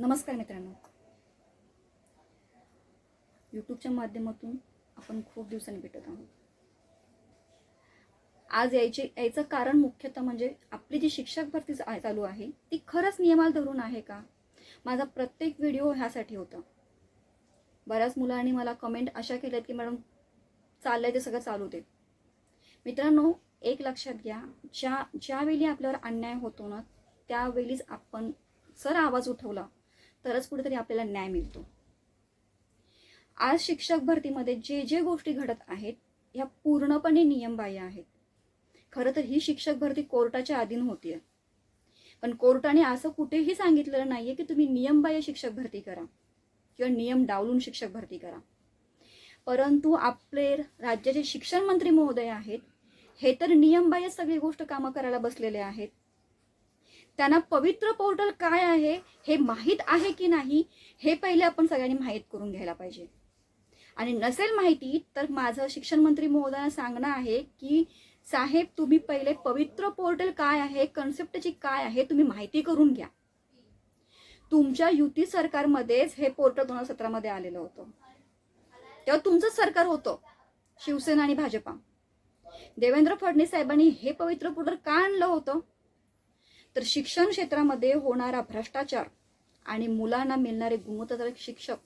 नमस्कार मित्रांनो. यूट्यूबच्या माध्यमातून आपण खूप दिवसांनी भेटत आहोत. आज यायचे यायचं कारण मुख्यतः म्हणजे आपली जी शिक्षक भरती चा- चालू आहे ती खरंच नियमाला धरून आहे का? माझा प्रत्येक व्हिडिओ ह्यासाठी होता. बऱ्याच मुलांनी मला कमेंट अशा केल्यात की मॅडम चाललंय ते सगळं चालू दे. मित्रांनो एक लक्षात घ्या ज्या ज्यावेळी आपल्यावर अन्याय होतो ना त्यावेळीच आपण सर आवाज उठवला. तरच कुठेतरी आपल्याला न्याय मिळतो. आज शिक्षक भरतीमध्ये जे जे गोष्टी घडत आहेत ह्या पूर्णपणे नियमबाह्य आहेत. खरं तर ही शिक्षक भरती कोर्टाच्या अधीन होती पण कोर्टाने असं कुठेही सांगितलेलं नाहीये की तुम्ही नियमबाह्य शिक्षक भरती करा किंवा नियम डावलून शिक्षक भरती करा. परंतु आपले राज्याचे शिक्षण मंत्री महोदय आहेत हे तर नियमबाह्य सगळी गोष्ट कामं करायला बसलेले आहेत. त्यांना पवित्र पोर्टल काय आहे हे माहीत आहे की नाही हे पहिले आपण सगळ्यांनी माहीत करून घ्यायला पाहिजे. आणि नसेल माहिती तर माझं शिक्षण मंत्री महोदयांना सांगणं आहे की साहेब तुम्ही पहिले पवित्र पोर्टल काय आहे कन्सेप्टची काय आहे तुम्ही माहिती करून घ्या. तुमच्या युती सरकारमध्येच हे पोर्टल दोन हजार सतरामध्ये आलेलं होतं. तेव्हा तुमचंच सरकार होतं शिवसेना आणि भाजपा. देवेंद्र फडणवीस साहेबांनी हे पवित्र पोर्टल का आणलं होतं? तर शिक्षण क्षेत्रामध्ये होणारा भ्रष्टाचार आणि मुलांना मिळणारे गुणवत्ताधारक शिक्षक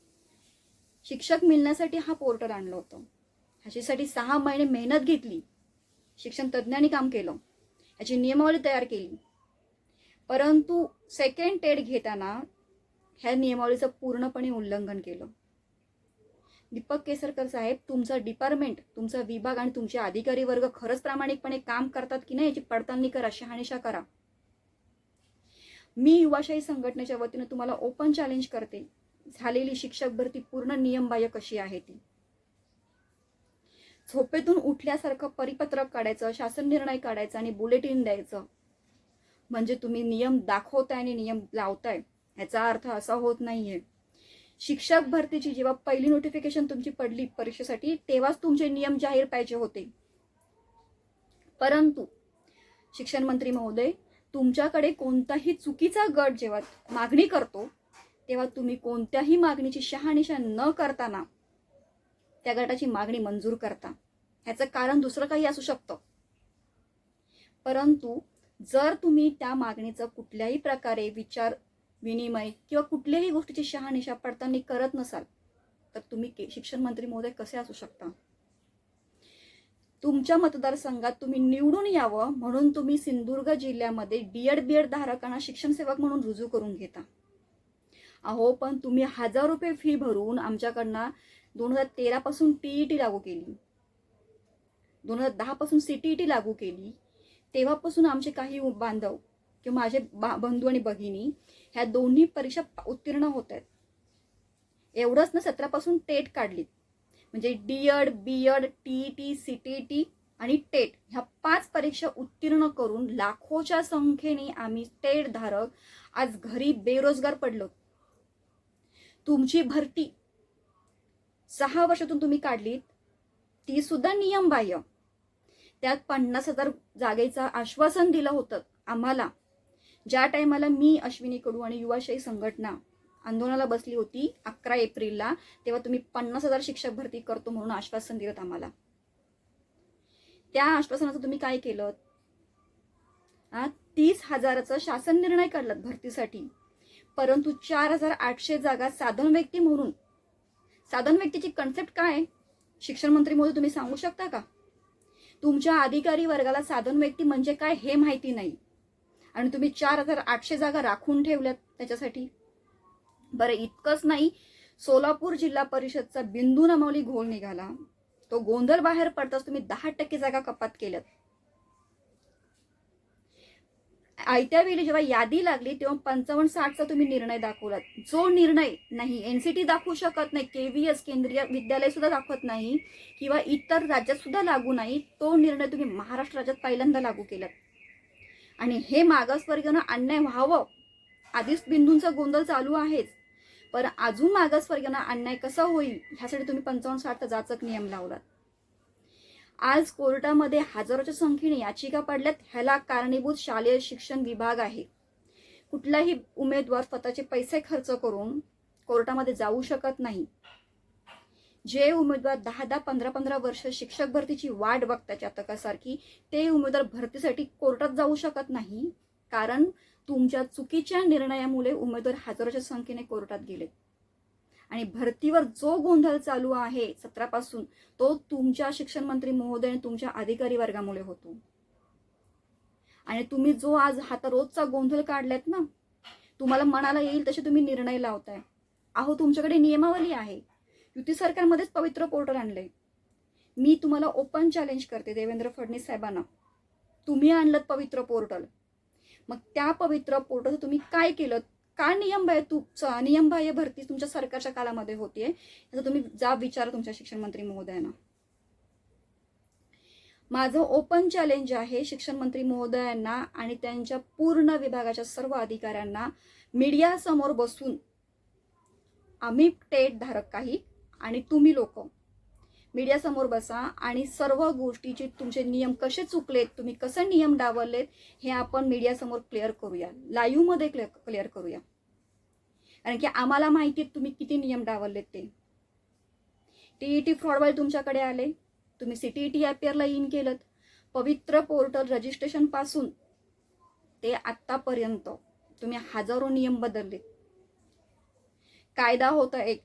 शिक्षक मिळण्यासाठी हा पोर्टल आणलं होतं. ह्याच्यासाठी सहा महिने मेहनत घेतली शिक्षण तज्ज्ञांनी काम केलं ह्याची नियमावली तयार केली. परंतु सेकंड टेड घेताना ह्या नियमावलीचं पूर्णपणे उल्लंघन केलं. दीपक केसरकर साहेब तुमचं डिपार्टमेंट तुमचा विभाग आणि तुमचे अधिकारी वर्ग खरंच प्रामाणिकपणे काम करतात की नाही याची पडताळणी करा शहानिशा करा. मी युवाशाही संघटनेच्या वतीनं तुम्हाला ओपन चॅलेंज करते. झालेली शिक्षक भरती पूर्ण नियमबाह्य कशी आहे ती? झोपेतून उठल्यासारखं परिपत्रक काढायचं शासन निर्णय काढायचा आणि बुलेटिन द्यायचं. म्हणजे तुम्ही नियम दाखवताय आणि नियम लावताय. याचा अर्थ असा होत नाहीये. शिक्षक भरतीची जेव्हा पहिली नोटिफिकेशन तुमची पडली परीक्षेसाठी तेव्हाच तुमचे नियम जाहीर पाहिजे होते. परंतु शिक्षण मंत्री महोदय तुमच्याकडे कोणताही चुकीचा गट जेव्हा मागणी करतो तेव्हा तुम्ही कोणत्याही मागणीची शहानिशा न करताना त्या गटाची मागणी मंजूर करता. ह्याचं कारण दुसरं काही असू शकतं. परंतु जर तुम्ही त्या मागणीचं कुठल्याही प्रकारे विचार विनिमय किंवा कुठल्याही गोष्टीची शहानिशा पडताना करत नसाल तर तुम्ही के- शिक्षण मंत्री महोदय कसे असू शकता? तुमच्या मतदारसंघात तुम्ही निवडून यावं म्हणून तुम्ही सिंधुदुर्ग जिल्ह्यामध्ये डीएड बीएड धारकांना शिक्षण सेवक म्हणून रुजू करून घेता. अहो पण तुम्ही हजार रुपये फी भरून आमच्याकडनं दोन हजार तेरापासून टी ई टीईटी लागू केली. दोन हजार दहा पासून सीटीईटी लागू केली. तेव्हापासून आमचे काही बांधव किंवा माझे बा- बंधू आणि भगिनी ह्या दोन्ही परीक्षा उत्तीर्ण होत आहेत. एवढंच ना सतरापासून टेट काढलीत. म्हणजे डीएड बीएड टी टी आणि टेट ह्या पाच परीक्षा उत्तीर्ण करून लाखोच्या संख्येने आम्ही टेट धारक आज घरी बेरोजगार पडलो. तुमची भरती सहा वर्षातून तुम्ही काढलीत ती सुद्धा नियमबाह्य. त्यात पन्नास हजार जागेचं आश्वासन दिलं होतं आम्हाला. ज्या टायमाला मी अश्विनी कडू आणि युवाशाही संघटना आंदोलनाला बसली होती अकरा एप्रिलला तेव्हा तुम्ही पन्नास हजार शिक्षक भरती करतो म्हणून आश्वासन दिलं आम्हाला. त्या आश्वासनाचं तुम्ही काय केलं? तीस हजाराचा शासन निर्णय काढलात भरतीसाठी. परंतु चार हजार आठशे जागा साधन व्यक्ती म्हणून. साधन व्यक्तीची कन्सेप्ट काय? आहे? शिक्षण मंत्री मोदी तुम्ही सांगू शकता का? तुमच्या अधिकारी वर्गाला साधन व्यक्ती म्हणजे काय हे माहिती नाही. आणि तुम्ही चार हजार आठशे जागा राखून ठेवल्यात त्याच्यासाठी. बरं इतकंच नाही सोलापूर जिल्हा परिषदचा बिंदू नमवली घोल निघाला. तो गोंधळ बाहेर पडताच तुम्ही दहा टक्के जागा कपात केल्यात. आयत्या वेळी जेव्हा यादी लागली तेव्हा पंचावन्न साठचा तुम्ही निर्णय दाखवलात. जो निर्णय नाही एनसीटी दाखवू शकत नाही केव्हीएस केंद्रीय विद्यालय सुद्धा दाखवत नाही किंवा इतर राज्यात सुद्धा लागू नाही तो निर्णय तुम्ही महाराष्ट्र राज्यात पहिल्यांदा लागू केलात. आणि हे मागासवर्गीयांना अन्याय व्हावं आधीच बिंदूंचा गोंधळ चालू आहेच. पण अजून मागासवर्गीयांना अन्याय कसा होईल ह्यासाठी तुम्ही पंचावन्न साठ जाचक नियम लावलात. आज कोर्टामध्ये हजारोच्या संख्येने याचिका पडल्यात ह्याला कारणीभूत शालेय शिक्षण विभाग आहे. कुठलाही उमेदवार स्वतःचे पैसे खर्च करून कोर्टामध्ये जाऊ शकत नाही. जे उमेदवार दहा दहा पंधरा पंधरा वर्ष शिक्षक भरतीची वाट बघतात चातकासारखी ते उमेदवार भरतीसाठी कोर्टात जाऊ शकत नाही. कारण तुमच्या चुकीच्या निर्णयामुळे उमेदवार हजारोच्या संख्येने कोर्टात गेले. आणि भरतीवर जो गोंधळ चालू आहे सत्रापासून तो तुमच्या शिक्षण मंत्री महोदय आणि तुमच्या अधिकारी वर्गामुळे होतो. आणि तुम्ही जो आज हाता रोजचा गोंधळ काढलात ना तुम्हाला मनाला येईल तसे तुम्ही निर्णय लावताय. अहो तुमच्याकडे नियमावली आहे. युती सरकारमध्येच पवित्र पोर्टल आणलंय. मी तुम्हाला ओपन चॅलेंज करते देवेंद्र फडणवीस साहेबांना. तुम्ही आणलं पवित्र पोर्टल. मग त्या पवित्र पोर्टल तुम्ही काय केलं? का नियमबाह्य तुमचा नियमबाह्य भरती तुमच्या सरकारच्या काळामध्ये होतीये याचा तुम्ही जाब विचारा तुमच्या शिक्षण मंत्री महोदयांना. माझं ओपन चॅलेंज आहे शिक्षण मंत्री महोदयांना आणि त्यांच्या पूर्ण विभागाच्या सर्व अधिकाऱ्यांना मीडियासमोर बसून आम्ही टेट धारक काही आणि तुम्ही लोक. मीडियासमोर बसा आणि सर्व गोष्टीचे तुमचे नियम कसे चुकलेत तुम्ही कसे नियम डावललेत हे आपण मीडियासमोर क्लिअर करूया. लाईव्हमध्ये क्लिअर क्लिअर करूया. कारण की आम्हाला माहिती आहे तुम्ही किती नियम डावललेत ते. टी ई टी फ्रॉडवाले तुमच्याकडे आले. तुम्ही सिटी ई टी अपियरला इन केलं पवित्र पोर्टल रजिस्ट्रेशनपासून ते आत्तापर्यंत तुम्ही हजारो नियम बदलले. कायदा होता एक.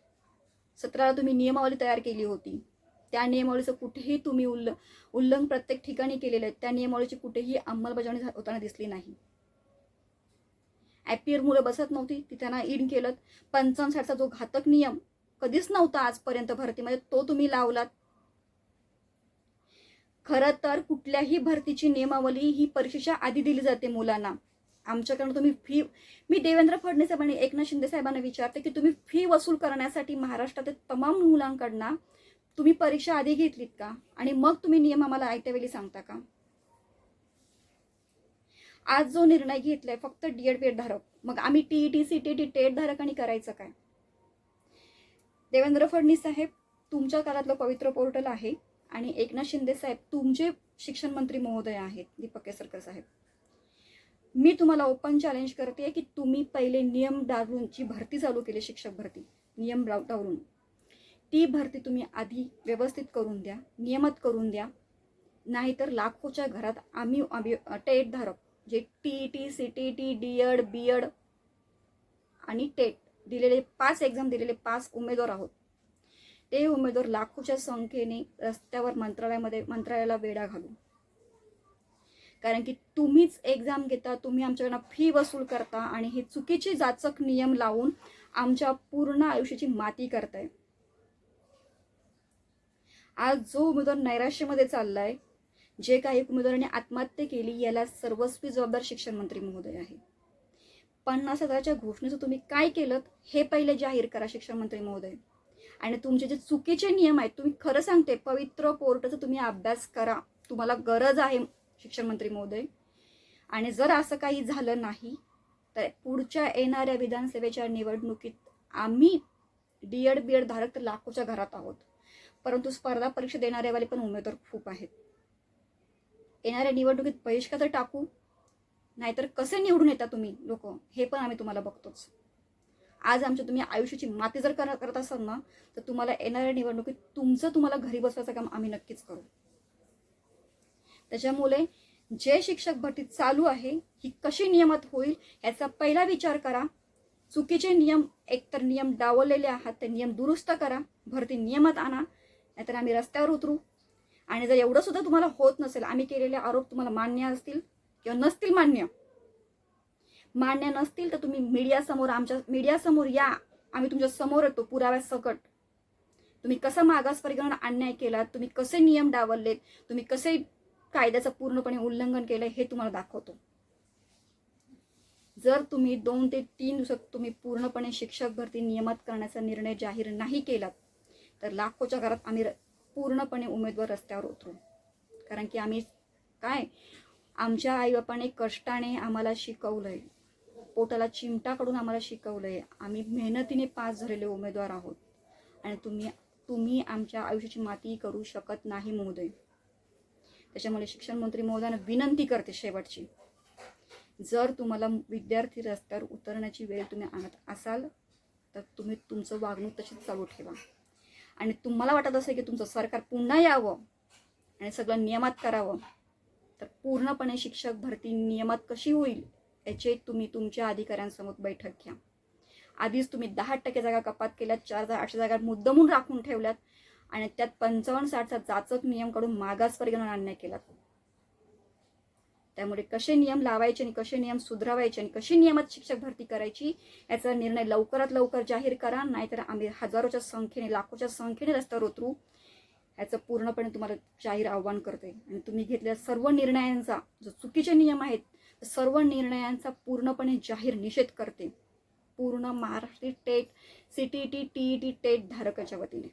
सतराला तुम्ही नियमावली तयार केली होती. त्या नियमावलीचं कुठेही तुम्ही उल्ल उल्लंघन प्रत्येक ठिकाणी केलेलं आहे त्या नियमावलीची कुठेही अंमलबजावणी झा- होताना दिसली नाही. ॲपियर मुलं बसत नव्हती ती त्यांना इन केलं. पंचावन्न साठचा जो घातक नियम कधीच नव्हता आजपर्यंत भरतीमध्ये म्हणजे तो तुम्ही लावलात. खरं तर कुठल्याही भरतीची नियमावली ही परीक्षेच्या आधी दिली जाते मुलांना. आमच्याकडनं तुम्ही फी मी देवेंद्र फडणवीस साहेब आणि एकनाथ शिंदे साहेबांना विचारते की तुम्ही फी वसूल करण्यासाठी महाराष्ट्रातील तमाम मुलांकडनं तुम्ही परीक्षा आधी घेतलीत का? आणि मग तुम्ही नियम आम्हाला आयत्या वेळी सांगता का? आज जो निर्णय घेतलाय फक्त डीएड बीएड धारक मग आम्ही टीईटी सीटीटी टेट धारकांनी करायचं काय? देवेंद्र फडणवीस साहेब तुमच्या काळातलं पवित्र पोर्टल आहे आणि एकनाथ शिंदे साहेब तुमचे शिक्षण मंत्री महोदय आहेत दीपक केसरकर साहेब. मी तुम्हाला ओपन चॅलेंज करते की तुम्ही पहिले नियम डावलूनची भरती चालू केली शिक्षक भरती नियम डावरून ती भरती तुम्ही आधी व्यवस्थित करून द्या नियमित करून द्या. नाहीतर लाखोच्या घरात आम्ही आम्ही टेट धारक जे T T C T T D Ed B Ed आणि टेट दिलेले पाच एक्झाम दिलेले पाच उमेदवार आहोत. ते उमेदवार लाखोच्या संख्येने रस्त्यावर मंत्रालयामध्ये मंत्रालयाला वेढा घालू कारण की तुम्हीच एक्झाम घेता तुम्ही आमच्याकडनं फी वसूल करता आणि हे चुकीचे जाचक नियम लावून आमच्या पूर्ण आयुष्याची माती करताय. आज जो उमेदवार नैराश्यामध्ये चाललाय जे काही उमेदवारांनी आत्महत्या केली याला सर्वस्वी जबाबदार शिक्षण मंत्री महोदय आहे. पन्नास हजाराच्या घोषणेचं तुम्ही काय केलं हे पहिले जाहीर करा शिक्षण मंत्री महोदय. आणि तुमचे जे चुकीचे नियम आहेत तुम्ही खरं सांगते पवित्र पोर्टलचा तुम्ही अभ्यास करा. तुम्हाला गरज आहे शिक्षण मंत्री महोदय. आणि जर असं काही झालं नाही तर पुढच्या येणाऱ्या विधानसभेच्या निवडणुकीत आम्ही डी एड बी एड धारक तर लाखोच्या घरात आहोत. परंतु स्पर्धा परीक्षा देणाऱ्यावाले पण उमेदवार खूप आहेत. येणाऱ्या निवडणुकीत बहिष्कार तर टाकू नाहीतर कसे निवडून येता तुम्ही लोक? हे पण आम्ही तुम्हाला बघतोच. आज आमच्या तुम्ही आयुष्याची माती जर कर- करत असाल ना तर तुम्हाला येणाऱ्या निवडणुकीत तुमचं तुम्हाला घरी बसवायचं काम आम्ही नक्कीच करू. त्याच्यामुळे जे शिक्षक भरती चालू आहे ही कशी नियमित होईल याचा पहिला विचार करा. चुकीचे नियम एकतर नियम डावलेले आहात ते नियम दुरुस्त करा. भरती नियमात आणा. नाहीतर आम्ही रस्त्यावर उतरू. आणि जर एवढं सुद्धा तुम्हाला होत नसेल आम्ही केलेले आरोप तुम्हाला मान्य असतील किंवा नसतील मान्य. मान्य नसतील तर तुम्ही मीडियासमोर आमच्या मीडियासमोर या. आम्ही तुमच्यासमोर येतो पुराव्या सकट. तुम्ही कसा मागासवर्गीयांना अन्याय केलात तुम्ही कसे नियम डावललेत तुम्ही कसे कायद्याचं पूर्णपणे उल्लंघन केलं हे तुम्हाला दाखवतो. जर तुम्ही दोन ते तीन दिवसात तुम्ही पूर्णपणे शिक्षक भरती नियमित करण्याचा निर्णय जाहीर नाही केलात तर लाखोच्या घरात आम्ही र- पूर्णपणे उमेदवार रस्त्यावर उतरू. कारण की आम्ही काय? आमच्या आईबापाने कष्टाने आम्हाला शिकवलंय. पोटाला चिमटाकडून आम्हाला शिकवलंय. आम्ही मेहनतीने पास झालेले उमेदवार आहोत. आणि तुम्ही तुम्ही आमच्या आयुष्याची माती करू शकत नाही महोदय. त्याच्यामुळे शिक्षण मंत्री महोदयांना विनंती करते शेवटची. जर तुम्हाला विद्यार्थी रस्त्यावर उतरण्याची वेळ तुम्ही आणत असाल तर तुम्ही तुमचं वागणूक तशीच चालू ठेवा. आणि तुम्हाला वाटत असेल की तुमचं सरकार पुन्हा यावं आणि सगळं नियमात करावं तर पूर्णपणे शिक्षक भरती नियमात कशी होईल याचे तुम्ही तुमच्या अधिकाऱ्यांसमोर बैठक घ्या. आधीच तुम्ही दहा टक्के जागा कपात केल्यात चार हजार आठशे जागा मुद्दमून राखून ठेवल्यात आणि त्यात पंचावन्न साठचा जाचक नियम काढून मागासवर्गीय आणण्या अन्याय केलात. त्यामुळे कसे नियम लावायचे आणि कसे नियम सुधारावायचे आणि कशी नियमात शिक्षक भरती करायची याचा निर्णय लवकरात लवकर जाहीर करा नाहीतर आम्ही हजारोच्या संख्येने लाखोच्या संख्येने रस्त्यावर उतरू. याचं पूर्णपणे तुम्हाला जाहीर आव्हान करते आणि तुम्ही घेतलेल्या सर्व निर्णयांचा जो चुकीचे नियम आहेत सर्व निर्णयांचा पूर्णपणे जाहीर निषेध करते. पूर्ण Maharashtra TET C T T T E T TET धारकाच्या वतीने.